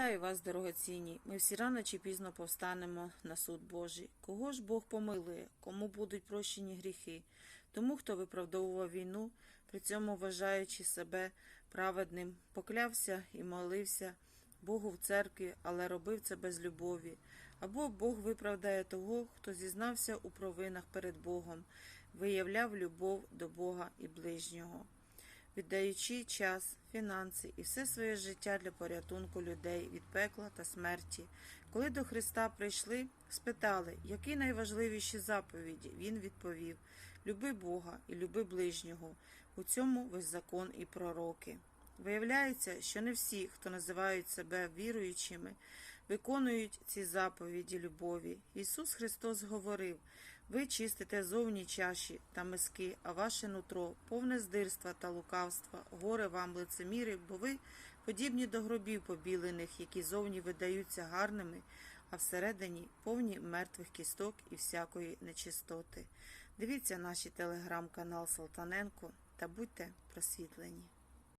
Вітаю вас, дорогоцінні. Ми всі рано чи пізно повстанемо на суд Божий. Кого ж Бог помилує, кому будуть прощені гріхи? Тому, хто виправдовував війну, при цьому вважаючи себе праведним, поклявся і молився Богу в церкві, але робив це без любові. Або Бог виправдає того, хто зізнався у провинах перед Богом, виявляв любов до Бога і ближнього віддаючи час, фінанси і все своє життя для порятунку людей від пекла та смерті. Коли до Христа прийшли, спитали, які найважливіші заповіді. Він відповів: Люби Бога і люби ближнього. У цьому весь закон і пророки. Виявляється, що не всі, хто називають себе віруючими, виконують ці заповіді любові. Ісус Христос говорив: ви чистите зовні чаші та миски, а ваше нутро повне здирства та лукавства, горе вам лицеміри, бо ви подібні до гробів побілених, які зовні видаються гарними, а всередині повні мертвих кісток і всякої нечистоти. Дивіться наш телеграм-канал Салтаненко та будьте просвітлені.